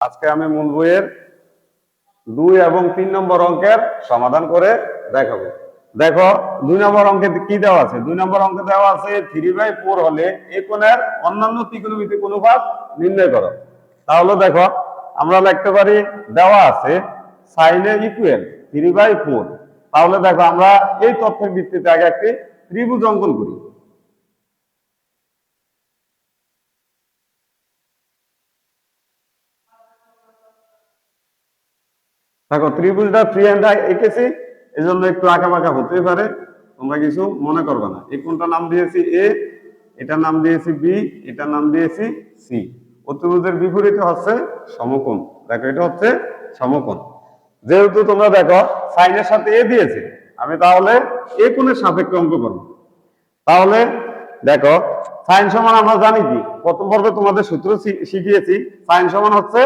আজকে আমি মূল বইয়ের দুই এবং তিন নম্বর অঙ্কের সমাধান করে দেখাবো। দেখো, দুই নম্বর অঙ্কে কি দেওয়া আছে? দুই নম্বর অঙ্কে দেওয়া আছে থ্রি বাই ফোর হলে এই কোণের অন্যান্য ত্রিকোণমিতিক অনুপাত নির্ণয় করো। তাহলে দেখো, আমরা লিখতে পারি দেওয়া আছে সাইনে ইকুয়াল থ্রি বাই ফোর তাহলে দেখো, আমরা এই তথ্যের ভিত্তিতে আগে একটি ত্রিভুজ অঙ্কন করি। দেখো ত্রিভুজটা ফ্রি হ্যান্ড এঁকেছি এই জন্য একটু আঁকা বাঁকা হতে পারে। তোমরা কিছু মনে করবে না। এই কোনটা নাম দিয়েছি এ এটার নাম দিয়েছি বি এটার নাম দিয়েছি সি অতিভুজের বিপরীতে হচ্ছে সমকোণ। দেখো, এটা হচ্ছে সমকোণ। যেহেতু তোমরা দেখো সাইনের সাথে এ দিয়েছে, আমি তাহলে এ কোণের সাপেক্ষে অঙ্ক করব। তাহলে দেখো সাইন সমান আমরা জানি কি? প্রথম পর্বে তোমাদের সূত্র শিখিয়েছি সাইন সমান হচ্ছে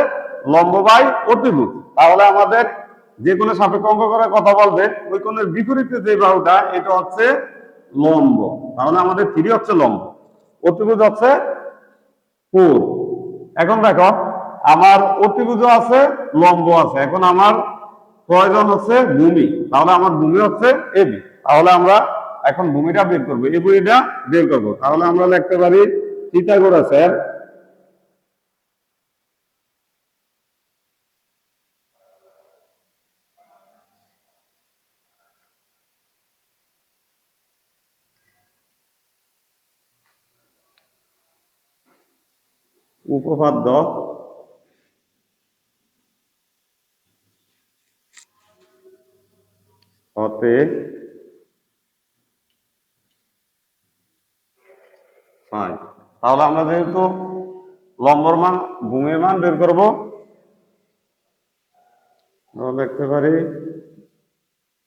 লম্ব বাই অতিভুজ তাহলে আমাদের যে কোনো সাপেক্ষ অঙ্ক করে কথা বলবে। ওই কোণের বিপরীতে যে বাহুটা, এটা হচ্ছে লম্ব। তাহলে আমাদের থ্রি হচ্ছে লম্ব। অতিভুজ হচ্ছে ফোর এখন দেখো, আমার অতিভুজ আছে, লম্ব আছে। এখন আমার প্রয়োজন হচ্ছে ভূমি। তাহলে আমার ভূমি হচ্ছে এবি তাহলে আমরা এখন ভূমিটা বের করব। এই বইটা বের করব। তাহলে আমরা লিখতে পারি পিথাগোরাসের উপপাদ্য হতে পাই তাহলে আমরা যেহেতু লম্বর মান, ভূমির মান বের করব দেখতে পারি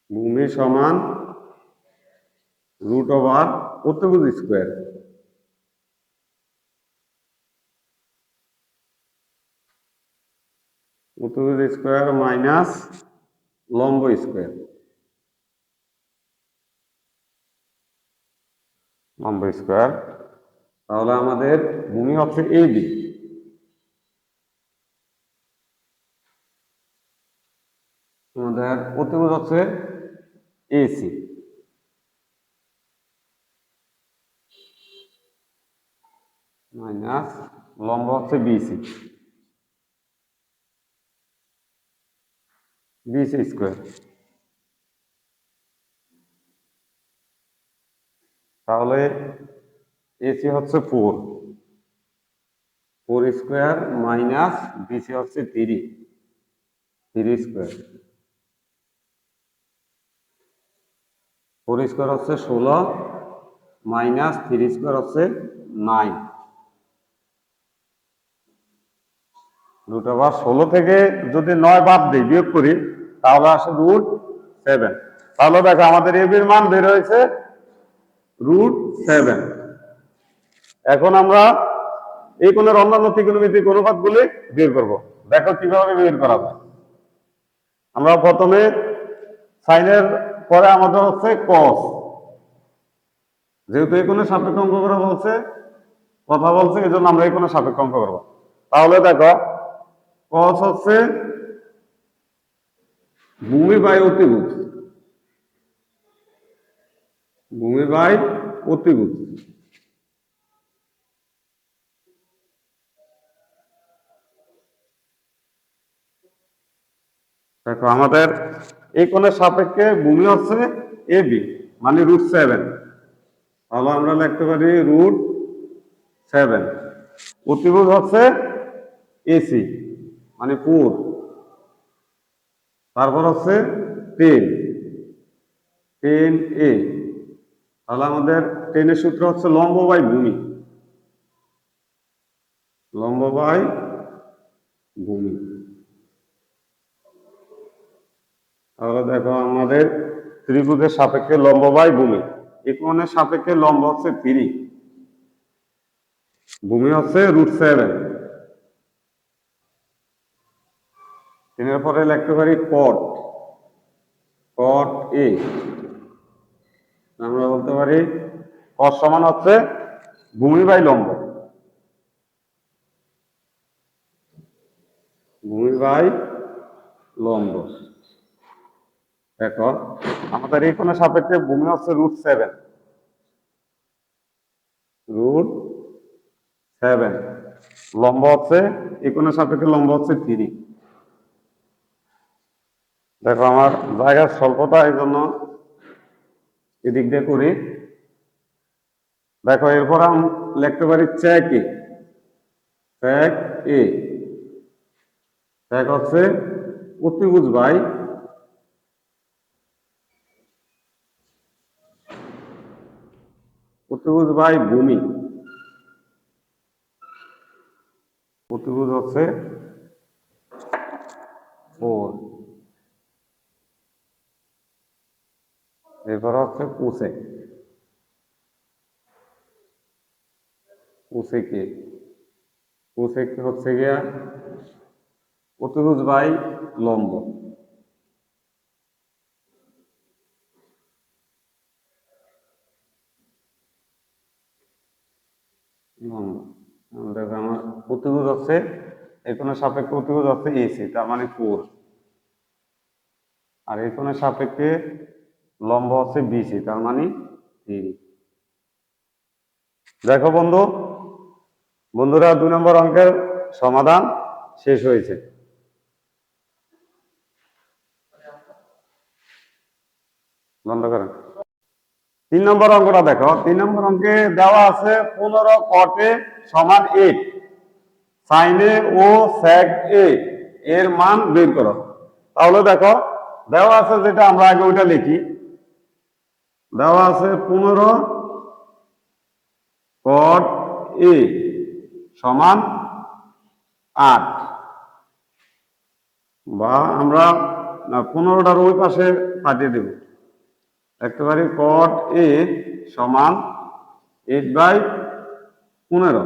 ভূমি সমান রুট ওভার অতিভুজ স্কোয়ার অতিভুজ স্কোয়ার মাইনাস লম্ব স্কোয়ার লম্ব স্কোয়ার তাহলে আমাদের ভূমি হচ্ছে এ বি আমাদের অতিভুজ হচ্ছে এসি মাইনাস লম্ব হচ্ছে বিসি বিসি স্কোয়ার তাহলে এসি হচ্ছে four four square minus BC হচ্ছে three three square four square হচ্ছে ষোলো মাইনাস থ্রি স্কোয়ার হচ্ছে নাইন রুট ওভার ষোলো থেকে যদি নয় বাদ দিই বিয়োগ করি তাহলে আসে রুট সেভেন। তাহলে দেখো আমাদের এবির মান বের হয়েছে রুট সেভেন। এখন আমরা এই কোণের অন্যান্য ত্রিকোণমিতিক অনুপাতগুলি বের করব। দেখো কীভাবে বের করা যায়। আমরা প্রথমে সাইনের পরে আমাদের হচ্ছে কস যেহেতু এই সাপেক্ষ অঙ্ক করা বলছে, কথা বলছে এই জন্য আমরা কোণের সাপেক্ষ অঙ্ক করব। তাহলে দেখো কস হচ্ছে ভূমি বাই অতিভুজ ভূমি বাই অতিভুজ দেখো, আমাদের এই কোণের সাপেক্ষে ভূমি হচ্ছে এ বি মানে রুট সেভেন তাহলে আমরা লিখতে পারি রুট সেভেন অতিভুজ হচ্ছে এসি মানে পুর। তারপর হচ্ছে টেন টেন এ। তাহলে আমাদের টেনের সূত্র হচ্ছে লম্ব বাই ভূমি। লম্ব বাই ভূমি। তাহলে দেখো আমাদের ত্রিভুজের সাপেক্ষে লম্ব বাই ভূমি। একনের সাপেক্ষে লম্ব হচ্ছে থ্রি ভূমি হচ্ছে রুট সেভেন। তিনের পরে লিখতে পারি কট কট এ। আমরা বলতে পারি কট সমান হচ্ছে ভূমি বাই লম্ব। ভূমি বাই লম্ব। দেখো, আমাদের এই কোণের সাপেক্ষে ভূমি হচ্ছে রুট সেভেন রুট সেভেন লম্ব হচ্ছে, এই সাপেক্ষে লম্ব হচ্ছে থ্রি দেখো, আমার জায়গার স্বল্পতা এই জন্য এদিক দিয়ে করি। দেখো, এরপর আমি লিখতে পারি sec A sec A sec হচ্ছে অতিভুজ বাই অতিভুজ বাই ভূমি। অতিভুজ হচ্ছে ফোর এরপর হচ্ছে কুসে কুসে কে কুসে হচ্ছে গিয়া অতিভুজ বাই লম্ব আমাদের আমার অতিভুজ হচ্ছে এই কোণের সাপেক্ষে অতিভুজ হচ্ছে এসি তার মানে ফোর আর কোণের সাপেক্ষে লম্ব হচ্ছে বিসি তার মানে দেখো বন্ধু, বন্ধুরা দুই নম্বর অঙ্কের সমাধান শেষ হয়েছে। বন্ধ করেন তিন নম্বর অঙ্কটা দেখো, তিন নম্বর অঙ্কে দেওয়া আছে পনেরো কটে সমান এইট সাইনে ও স্যাক এ এর মান বের করো। তাহলে দেখো, দেওয়া আছে যেটা আমরা আগে ওইটা লিখি দেওয়া আছে পনেরো কট এ সমান আট। বা আমরা পনেরোটার ওই পাশে পাঠিয়ে দেব। একেবারে কট এ সমান এইট বাই পনেরো।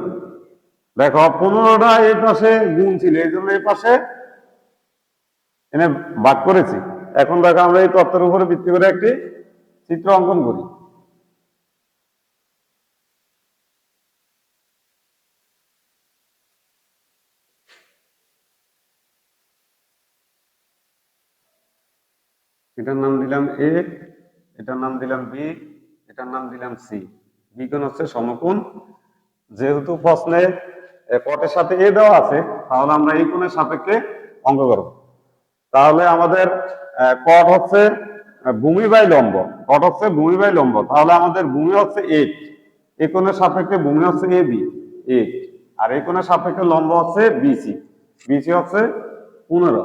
দেখো, পনেরোটা এই পাশে গুণ ছিল, এই জন্য এই পাশে এনে ভাগ করেছি। এখন দেখো আমরা এই তত্ত্বের উপরে ভিত্তি করে একটি চিত্র অঙ্কন করি। এটার নাম দিলাম এ এটার নাম দিলাম বি এটার নাম দিলাম সি বিকোণ হচ্ছে সমকোণ। যেহেতু প্রশ্নে কটের সাথে এ দেওয়া আছে, তাহলে আমরা এই কোণের সাপেক্ষে অঙ্ক করব। তাহলে আমাদের কট হচ্ছে ভূমি বাই লম্ব। কট হচ্ছে ভূমি বাই লম্ব। তাহলে আমাদের ভূমি হচ্ছে এইট এই কোণের সাপেক্ষে ভূমি হচ্ছে এ বি এইট আর এই কোণের সাপেক্ষে লম্ব হচ্ছে বিসি বিসি হচ্ছে পনেরো।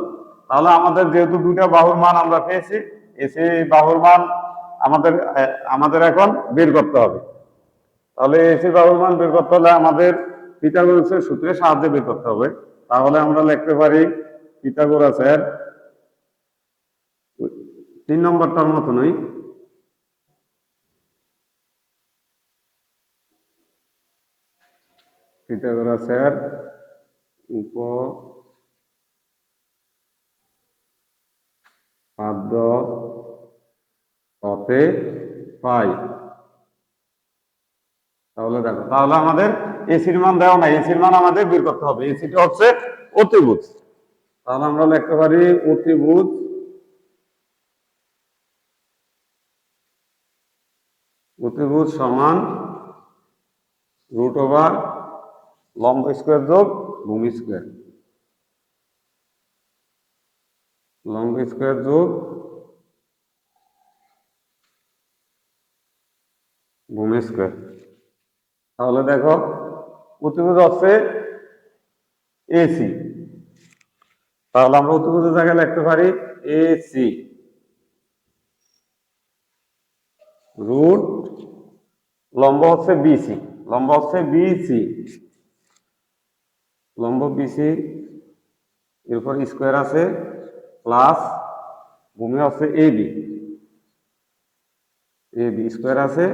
তাহলে আমাদের যেহেতু দুইটা বাহুর মান আমরা পেয়েছি এসে বাহুর মান আমাদের আমাদের এখন বের করতে হবে। তাহলে এসি বাহুর মান বের করতে হলে আমাদের পিথাগোরাসের সূত্রে সাহায্যে বের করতে হবে। তাহলে আমরা লিখতে পারি পিথাগোরাসের তিন নম্বরটার মতো নই পিথাগোরাসের উপ পাদ্য হতে পাই। তাহলে দেখো, তাহলে আমাদের এসির মান দেওয়া নাই, এসির মান আমাদের বের করতে হবে। এসিটা হচ্ছে অতিভুজ। তাহলে আমরা লিখতে পারি অতিভুজ অতিভুজ সমান রুট ওভার লম্ব স্কোয়ার যোগ ভূমি স্কোয়ার লম্ব স্কোয়ার যোগ ভূমি স্কোয়ার তাহলে দেখো অতিভুজ হচ্ছে এসি তাহলে আমরা অতিভুজের জায়গায় লিখতে পারি এসি রুট লম্ব হচ্ছে বিসি লম্ব হচ্ছে বিসি লম্ব বিসি এরপর স্কোয়ার আছে প্লাস ভূমি হচ্ছে A B A B square আছে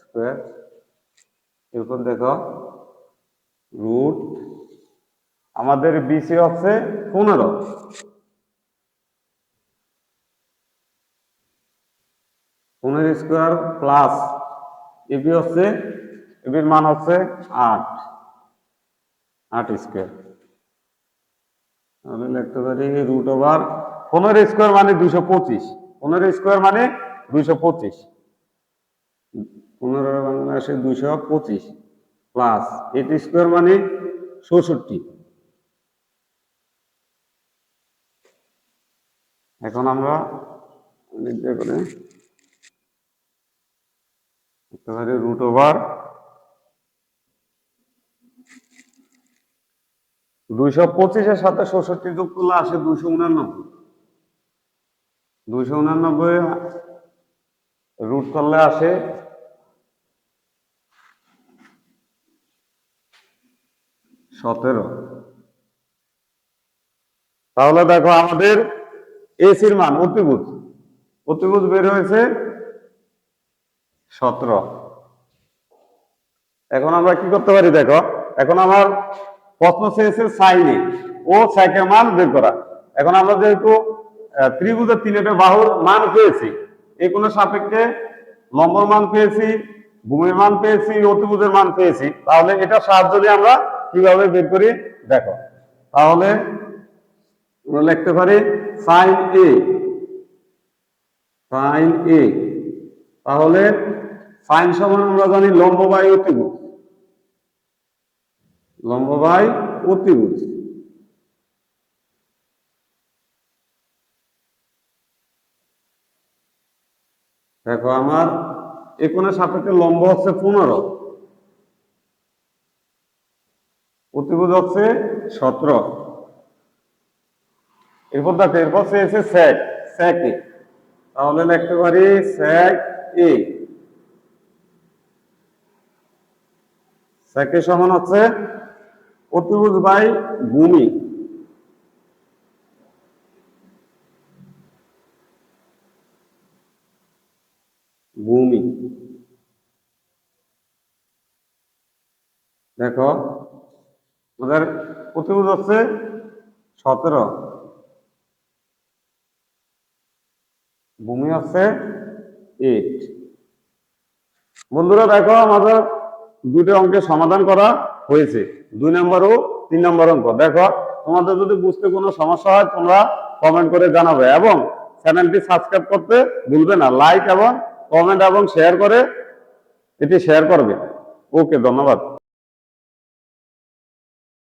স্কোয়ার এরপর দেখো রুট আমাদের বিসি হচ্ছে পনেরো পনেরো স্কোয়ার প্লাস এবি হচ্ছে এবির মান হচ্ছে আট। আট স্কোয়ার তাহলে লিখতে পারি রুট ওভার পনেরো স্কোয়ার মানে দুইশো পঁচিশ। পনেরো স্কোয়ার মানে দুইশো পঁচিশ। পনেরো বাংলা আসে দুইশো পঁচিশ প্লাস এইট স্কোয়ার মানে চৌষট্টি। এখন আমরা করে লিখতে রুট ওভার দুইশো পঁচিশের সাথে ষষট্টি যোগ করলে আসে দুইশো উনানব্বই। দুইশো উনানব্বই রুট করলে আসে সতেরো। তাহলে দেখো আমাদের এসির মান অতিভুজ। অতিভুজ বের হয়েছে সতেরো। এখন আমরা কি করতে পারি দেখো, এখন আমার প্রশ্ন চেয়েছে সাইনে। ও সাইকের মান বের করা। এখন আমরা যেহেতু ত্রিভুজের তিনটে বাহুর মান পেয়েছি এই কোনো সাপেক্ষে লম্বর মান পেয়েছি, ভূমির মান পেয়েছি অতিভুজের মান পেয়েছি। তাহলে এটা সাহায্য দিয়ে আমরা কীভাবে বের করি? দেখো, তাহলে আমরা লিখতে পারি সাইন এ সাইন এ। তাহলে সাইন সমান আমরা জানি লম্ব বাই অতিভুজ। লম্ব দেখো আমার এখানে সাপেক্ষে লম্ব হচ্ছে পনেরো। অতিভুজ হচ্ছে সতেরো। এরপর দেখো, এরপর সে এসে স্যাক স্যাক এ। তাহলে লিখতে পারি স্যাক স্যাক এ সমান হচ্ছে অতিভুজ বাই ভূমি। ভূমি। দেখো, আমাদের অতিভুজ হচ্ছে সতেরো। ভূমি হচ্ছে এইট বন্ধুরা দেখো আমাদের দুটো অঙ্কের সমাধান করা হয়েছে। দুই নম্বর ও তিন নম্বর অঙ্ক। দেখো, তোমাদের যদি বুঝতে কোনো সমস্যা হয়, তোমরা কমেন্ট করে জানাবে এবং চ্যানেলটি সাবস্ক্রাইব করতে ভুলবে না। লাইক এবং কমেন্ট এবং শেয়ার করে এটি শেয়ার করবে। ওকে ধন্যবাদ।